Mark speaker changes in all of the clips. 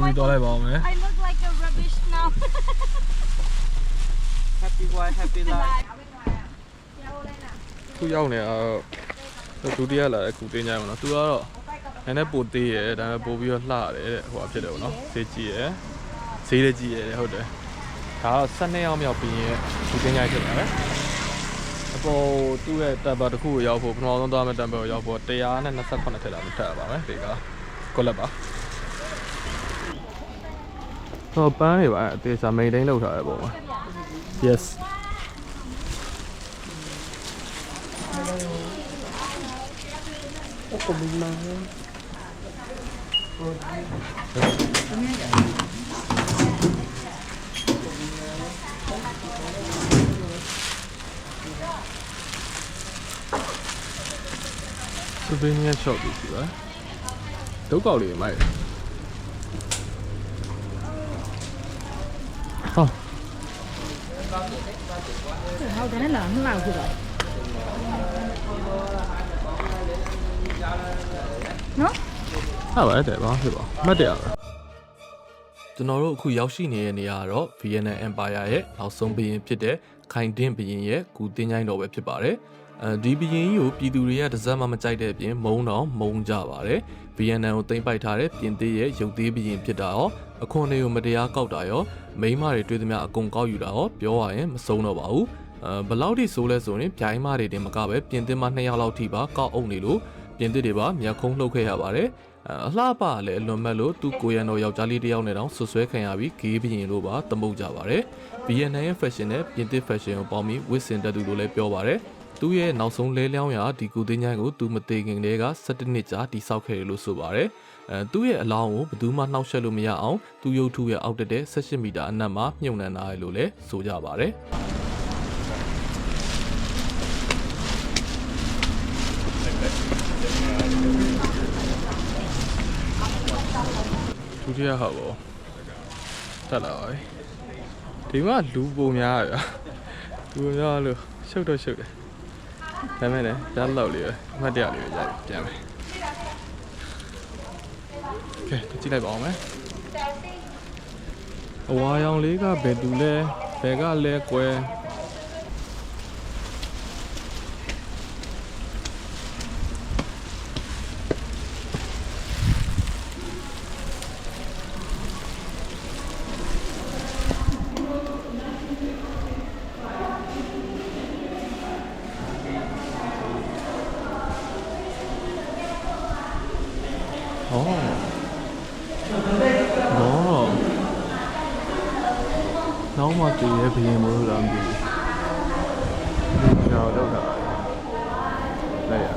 Speaker 1: ကိုပြီးတော့လိုက်ပါအောင်မယ်
Speaker 2: I look like a rubbish now.
Speaker 3: Happy wife, happy life.
Speaker 1: ခုရောက်နေတာတော့ဒုတိယလာတဲ့ခုတင်းကြမှာနော်သူကတော့နည်းနည်းပိုသေးရဲဒါပေမဲ့ပိုပြီးတော့လှရတယ်တဲ့ဟိုဟာဖြစ်တယ်ဗောနော်ဈေးကြီးရဲဈေးလည်းကြီးရဲဟုတ်တယ်ဒါတော့12ရောက်မြောက်ပြီးရင်ခုတင်းကြဖြစ်ပါမယ်အပေါ်သူ့ရဲ့တဘတစ်ခုကိုရောက်ဖို့ပထမဆုံးသွားမယ့်တဘကိုရောက်ဖို့128ထက်လာပြီးထပ်ရပါမယ်ဒီကကိုလက်ပါ ဟောပန်းနေပါအသေးစား maintain လုပ်ထားရပုံပါ yes စပင်းရဲ့ shop ကြီးပါဒုက္ကောက်လေးမိုက် ဟု
Speaker 4: တ်ဟုတ်တယ်လားမလောက်ဘူးတော့နော်
Speaker 1: ဟုတ်ပါတယ်ဗျာဖြစ်ပါမှတ်တရပါကျွန်တော်တို့အခုရောက်ရှိနေတဲ့နေရာကတော့ Vienna Empire ရဲ့နောက်ဆုံးဘုရင်ဖြစ်တဲ့ခိုင်ဒင်းဘုရင်ရဲ့ကုသင်းချိုင်းတော်ပဲဖြစ်ပါတယ်။အဲဒီဘုရင်ကြီးကိုပြည်သူတွေကတစက်မှမကြိုက်တဲ့အပြင်မုန်းတော်မုန်းကြပါတယ်။ ဗီယက်နမ်ကိုသိမ်းပိုက်ထားတဲ့ပြင်သစ်ရဲ့ရုပ်သေးဘုရင်ဖြစ်တာရောအခွန်တွေကိုမတရားကောက်တာရောမိန်းမတွေတွေ့သမျှအကုန်ကောက်ယူတာရောပြောရရင်မဆုံးတော့ပါဘူးအဲဘယ်လောက်ထိဆိုးလဲဆိုရင်ပြိုင်မတွေတင်မကပဲပြင်သစ်မှ2ယောက်လောက်ထိပါကောက်အုပ်နေလို့ပြင်သစ်တွေပါမျက်ခုံးလှုပ်ခဲ့ရပါတယ်အလှပလည်းအလွန်မဲ့လို့သူကိုရန်တော်ယောက်ျားလေးတစ်ယောက်နဲ့တောင်ဆွဆွဲခံရပြီးဂေးဘရင်လို့ပါသမုတ်ကြပါတယ်ဗီယက်နမ်ရဲ့ fashion နဲ့ပြင်သစ် fashion ကိုပေါင်းပြီးဝစ်စင်တက်သူလို့လည်းပြောပါတယ် သူ့ရဲ့နောက်ဆုံးလဲလျောင်းရာဒီကူသိန်းချိုင်းကိုသူမသေးခင်တည်းက17နှစ်ကြာတိစောက်ခဲ့တယ်လို့ဆိုပါတယ်အဲသူ့ရဲ့အလောင်းကိုဘယ်သူမှနှောက်ယှက်လို့မရအောင်သူ့ရုပ်ထုရဲ့အောက်တက်တဲ့18မီတာအနက်မှာမြုပ်နှံထားတယ်လို့လည်းဆိုကြပါတယ်ဒုတိယဟာပေါ့တက်လာပါပြီဒီမှာလူပုံများရဗျာလူပုံများလို့ရှုပ်တော့ရှုပ်တယ် ဒါမဲ့လည်းရလောက်လေးပဲအမှတ်တရလေးပဲရပြန်မယ်ကဲကြည့်လိုက်ပါအောင်မယ်အဝါရောင်လေးကဘယ်သူလဲဘယ်ကလဲကွယ်ဟောဘောနောက်မှတည်ရဲ့ ဘယင်မို့လားမသိဘူးဒီကြောက်တော့တာလိုက်ရတယ်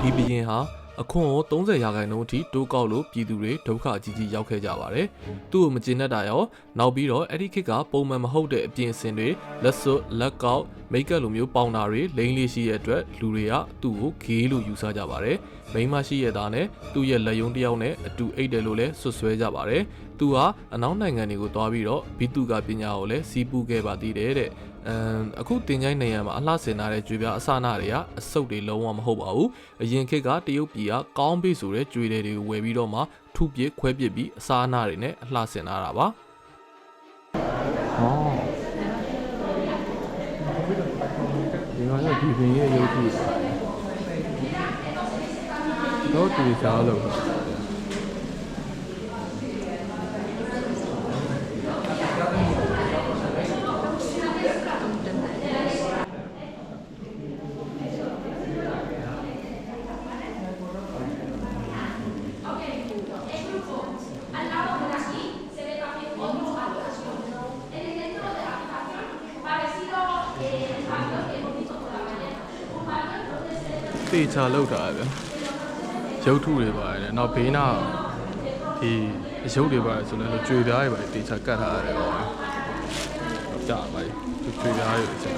Speaker 1: ဒီဘယင်ဟာအခွန်ကို30ရာခိုင်နှုန်းအထိတိုးကောက်လို့ပြည်သူတွေဒုက္ခအကြီးကြီးရောက်ခဲ့ကြပါတယ်။သူ့ကိုမကျေနပ်တာရောနောက်ပြီးတော့အဲ့ဒီခေတ်ကပုံမှန်မဟုတ်တဲ့အပြင်အစင်တွေလက်စွပ်လက်ကောက်မိတ်ကပ်လိုမျိုးပေါင်တာတွေလိမ့်လေးရှိရဲ့အတွက်လူတွေကသူ့ကိုဂေးလို့ယူဆကြပါတယ်။ မိန်းမရှိရဲ့သားနဲ့သူ့ရဲ့လက်ယုံတစ်ယောက်နဲ့အတူအိတ်တယ်လို့လည်းဆွဆွဲကြပါတယ်။သူဟာအနောက်နိုင်ငံတွေကိုသွားပြီးတော့ဘီတုကပညာကိုလည်းစီးပူးခဲ့ပါသေးတယ်တဲ့အမ်အခုတင်ချိုင်းနေရမှာအလှဆင်ထားတဲ့ကြွေပြားအစနာတွေကအစုပ်တွေလုံးဝမဟုတ်ပါဘူးအရင်ခေတ်ကတရုတ်ပြည်ကကောင်းပြီဆိုတဲ့ကြွေတွေကိုဝယ်ပြီးတော့မှထုပစ်ခွဲပစ်ပြီးအစာနာတွေနဲ့အလှဆင်ထားတာပါ တော့ဒီစားလို့တေချာလောက်တာဗျ ရုပ်ထုတွေပါတယ်နောက်ဘေးနာဒီအရုပ်တွေပါတယ်ဆိုလည်းကြွေပြားတွေပါတယ်တေချာကတ်ထားရတယ်ပေါ့ကြာပါပြီကြွေပြားတွေအချက်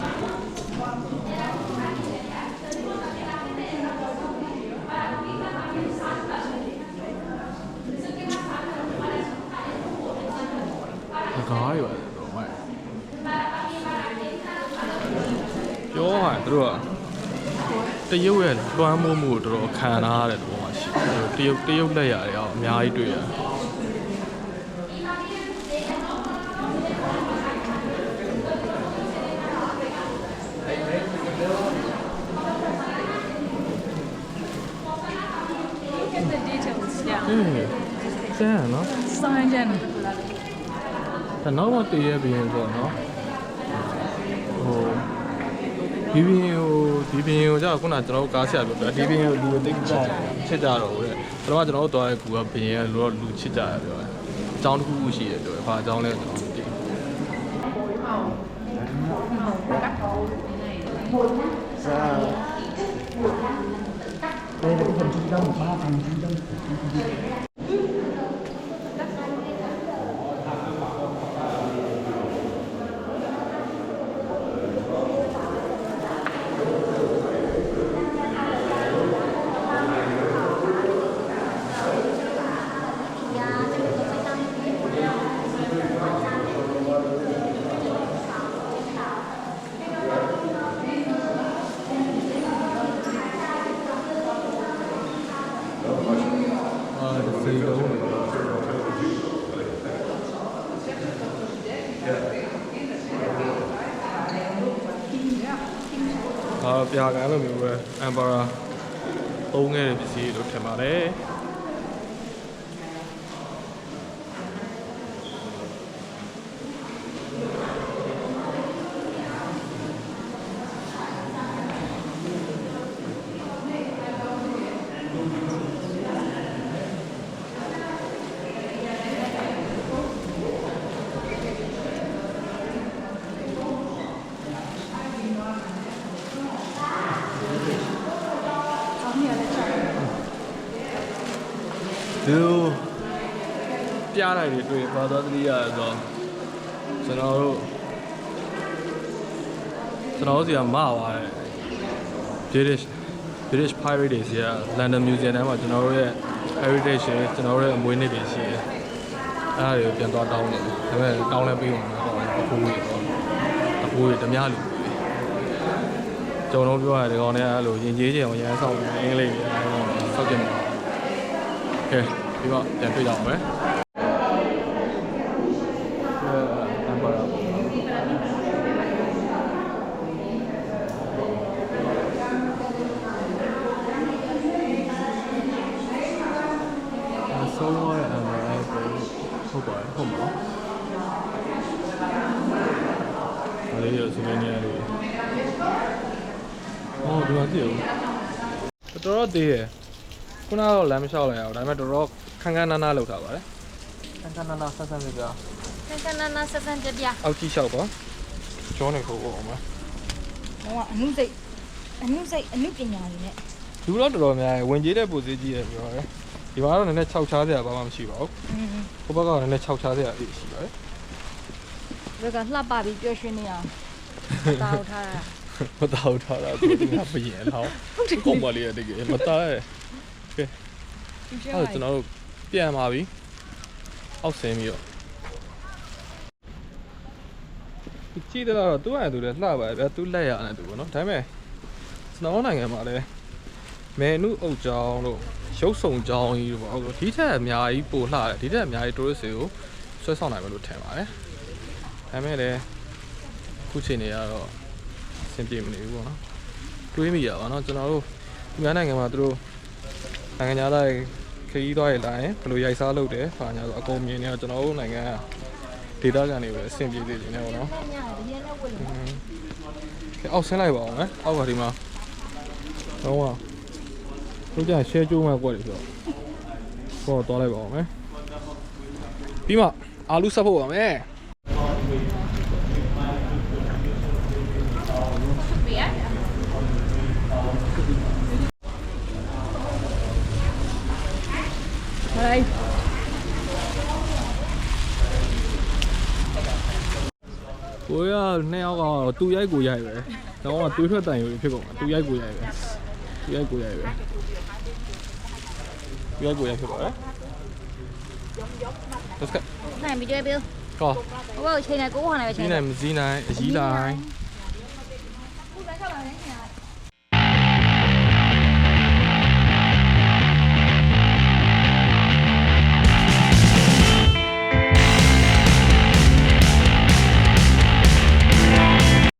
Speaker 1: ကားတွေပါတယ်တော့မိုက်ပြောမှာသူတို့ကတတရုတ်ရဲ့လွှမ်းမိုးမှုကိုတော်တော်ခံနာရတဲ့သဘောမှ ရှိတယ်တရုတ်တရုတ်လက်ရတွေအောင်အများကြီးတွေ့ရတယ်
Speaker 4: the details yeah
Speaker 1: อืมဆန်းရနော်
Speaker 4: sign in
Speaker 1: ဒါနောက်မှတည်ရဘရင်ဆိုတော့နော် ဒီဘရင်ဟိုဒီဘရင်ကိုကြာခုနကျွန်တော်တို့ကားဆရာပြောပြဒီဘရင်ကိုလူတွေတိတ်ချစ်ကြချစ်ကြတော့တဲ့ပထမကျွန်တော်တို့သွားတဲ့ကူကဘရင်ကလူတော့လူချစ်ကြရပြောတယ်အကြောင်းတစ်ခုခုရှိတယ်ပြောတယ်ဘာအကြောင်းလဲကျွန်တော်မသိဘူး အာဒီစိတ်လုံးအာ ပြာကန်လိုမျိုးပဲအမ်ဘာရာသုံးခဲ့တဲ့ပစ္စည်းလို့ထင်ပါတယ် ဒီလိုပြလိုက်တွေတွေ့ဘာသာသတိရဆိုတော့ကျွန်တော်တို့ကျွန်တော်တို့စီကမသွားတယ် British British Pirate တွေစီက London Museum ထဲမှာကျွန်တော်တို့ရဲ့ heritage ရှင်ကျွန်တော်တို့ရဲ့အမွေးနေ့တွေရှိတယ်အဲ့ဒါတွေကိုပြန်သွားတောင်းတယ်ဒါပေမဲ့တောင်းလဲပေးအောင်တော့အဖိုးကြီးအဖိုးကြီးတများလူကျွန်တော်ပြောရတယ်ကောင်လည်းအဲ့လိုရင်ကျေးချင်အောင်ရမ်းဆောင်အင်္ဂလိပ်ဆောက်ကျင်တယ် အဲအမ်ဘာရာအဆောရအမ်ဘာရာကိုဟုတ်ပါတယ်ဟုတ်ပါအားလေးရစနေနေ့လေးဟောဒီမှာကြည့်ဦးတော်တော်သေးတယ် ခုနကတော့လမ်းမလျှောက်လိုက်ရအောင်ဒါပေမဲ့တော်တော်ခန်းခန်းနားနားလောက်တာပါတယ်ခန်းခန်းနားနားဆက်ဆက်ပြပြ
Speaker 4: ခန်းခန်းနားနားဆက်ဆက်ပြပြ
Speaker 1: အောက်ကြီးလျှောက်ပါကျောနေခိုးပေါ့အောင်မ
Speaker 4: ဟိုကအမှုစိတ်အမှုစိတ်အမှုပညာတွေနဲ့
Speaker 1: လူတော့တော်တော်များဝင်ကြီးတဲ့ပုံစည်းကြီးရပြောရတယ်ဒီမှာတော့နည်းနည်း6ချားစရာဘာမှမရှိပါဘူးဟိုဘက်ကတော့နည်းနည်း6ချားစရာအေးရှိပါတယ်
Speaker 4: ဘက်ကလှပပြီးပြောရွှင်နေအောင်တာဟုတ်ထားတာ
Speaker 1: မတော်ထားတာဒီကဘယ်လောက်ဟုတ်တယ်ကိုမလေးတကယ်မတော် ရဲ့
Speaker 4: သူပြော
Speaker 1: အဲ့တော့ကျွန်တော်တို့ပြန်ပါပြီအောက်ဆင်းပြီးတော့ကြည့်တော့သူ့အတူလည်းလှပါပဲသူလက်ရနဲ့သူပေါ့နော်ဒါပေမဲ့ကျွန်တော်နိုင်ငံမှာလည်းမေနုအုပ်ကြောင်းတို့ရုပ်ဆောင်ကြောင်းကြီးတို့ပေါ့ဒီထက်အများကြီးပိုလှတယ်ဒီထက်အများကြီး tourist တွေကိုဆွဲဆောင်နိုင်မယ်လို့ထင်ပါတယ်ဒါပေမဲ့လည်းခုချိန်နေရတော့အဆင်ပြေမနေဘူးပေါ့နော်တွေးမိရပါတော့ကျွန်တော်တို့ဒီမြန်မာနိုင်ငံမှာသူတို့ နိုင်ငံသားတွေခရီးသွားရလာရင်ဘယ်လိုရိုက်စားလုပ်တယ်။ဟာညာဆိုအကုန်မြင်နေတော့ကျွန်တော်တို့နိုင်ငံကဒေတာကန်တွေပဲအဆင်ပြေသေးတယ်နော်နော်
Speaker 4: ညဒီရက်နဲ့ဝင်။
Speaker 1: ကဲအောက်ဆင်းလိုက်ပါအောင်မယ်။အောက်ကဒီမှာတော့ဟာတို့ကြ share ကျိုးမှာကွက်တယ်ဆိုတော့တော့သွားလိုက်ပါအောင်မယ်။ပြီးမှအာလူဆက်ဖို့ပါမယ်။
Speaker 4: ဟိုင်း
Speaker 1: ကိုရနှစ်ယောက်ကတော့သူရိုက်ကိုရိုက်ပဲ။တော့ကတွေးထွက်တန်ယူဖြစ်ကုန်တာ။သူရိုက်ကိုရိုက်ပဲ။သူရိုက်ကိုရိုက်ပဲ။သူရိုက်ကိုရိုက်ဖြစ်ပါလေ။ Let's go.
Speaker 4: နိုင်ပြီးတွေ့ပြီ
Speaker 1: ဟော
Speaker 4: ဟိုဘက်ချိန်နဲ့ကိုးဟန်နဲ့ပဲချိန်
Speaker 1: ကြီးနိုင်မစည်းနိုင်အကြီးတိုင်း
Speaker 4: ခုပဲချက်ပါလေညာ